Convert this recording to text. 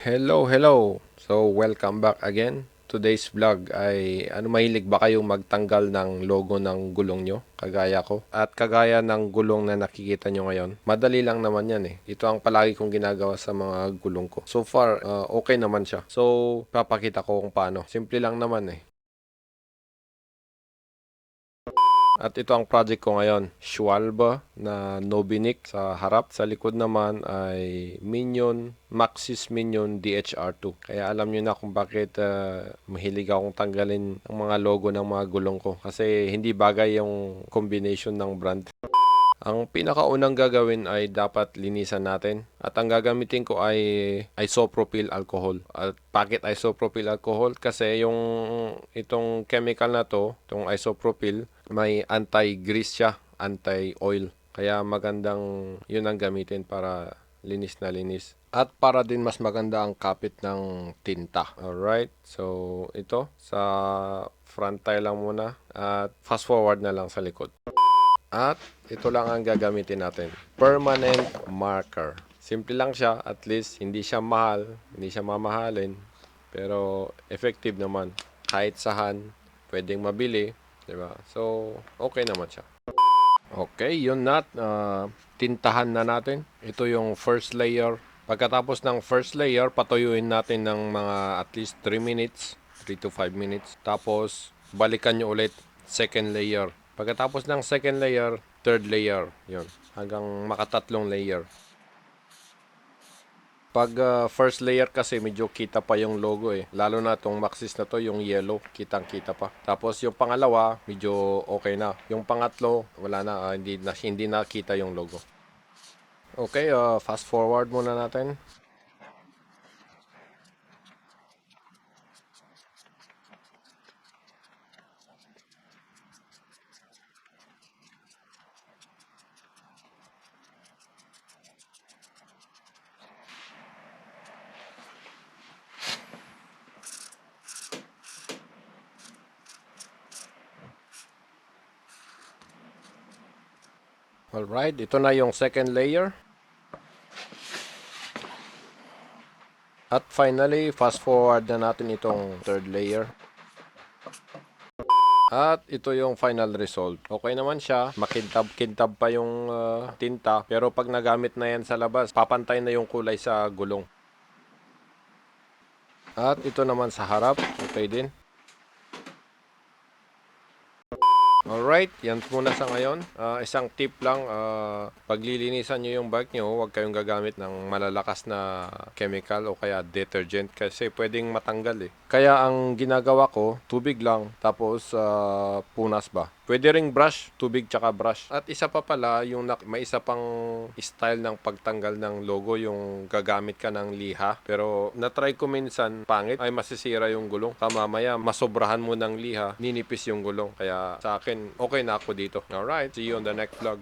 Hello, hello! So, welcome back again. Today's vlog ay ano mahilig ba kayong magtanggal ng logo ng gulong nyo? Kagaya ko. At kagaya ng gulong na nakikita nyo ngayon, madali lang naman yan eh. Ito ang palagi kong ginagawa sa mga gulong ko. So far, uh, okay naman siya. So, papakita ko kung paano. Simple lang naman eh. At ito ang project ko ngayon, Schwalbe na Nobinik sa harap. Sa likod naman ay Minion, Maxis Minion DHR2. Kaya alam nyo na kung bakit ah, mahilig akong tanggalin ang mga logo ng mga gulong ko. Kasi hindi bagay yung combination ng brand. Ang pinakaunang gagawin ay dapat linisan natin. At ang gagamitin ko ay isopropyl alcohol. At bakit isopropyl alcohol? Kasi yung itong chemical na to, itong isopropyl, may anti-grease siya, anti-oil. Kaya magandang yun ang gamitin para linis na linis. At para din mas maganda ang kapit ng tinta. Alright, so ito sa front tire lang muna at fast forward na lang sa likod. At ito lang ang gagamitin natin. Permanent marker. Simple lang siya. At least hindi siya mahal. Hindi siya mamahalin. Pero effective naman. Kahit sahan, pwedeng mabili. 'Di ba? So, okay naman siya. Okay, yun na. Ah, tintahan na natin. Ito yung first layer. Pagkatapos ng first layer, patuyuin natin ng mga at least 3 minutes. 3 to 5 minutes. Tapos, balikan nyo ulit second layer. Pagkatapos ng second layer, third layer. Yun. Hanggang makatatlong layer. Pag ah, first layer kasi medyo kita pa yung logo eh. Lalo na tong Maxis na to, yung yellow, kitang-kita pa. Tapos yung pangalawa, medyo okay na. Yung pangatlo, wala na, ah, hindi na hindi nakita yung logo. Okay, ah, fast forward muna natin. Alright, ito na yung second layer. At finally, fast forward na natin itong third layer. At ito yung final result. Okay naman siya. Makintab-kintab pa yung ah, tinta. Pero pag nagamit na yan sa labas, papantay na yung kulay sa gulong. At ito naman sa harap. Okay din. Alright, yan muna sa ngayon. Ah, isang tip lang, ah, paglilinisan nyo yung bike nyo, huwag kayong gagamit ng malalakas na chemical o kaya detergent kasi pwedeng matanggal eh. Kaya ang ginagawa ko, tubig lang, tapos ah, punas ba. Pwede ring brush, tubig tsaka brush. At isa pa pala, yung may isa pang style ng pagtanggal ng logo, yung gagamit ka ng liha. Pero natry ko minsan, pangit, ay masisira yung gulong. Kamamaya, masobrahan mo ng liha, ninipis yung gulong. Kaya sa akin, okay na ako dito. Alright, see you on the next vlog.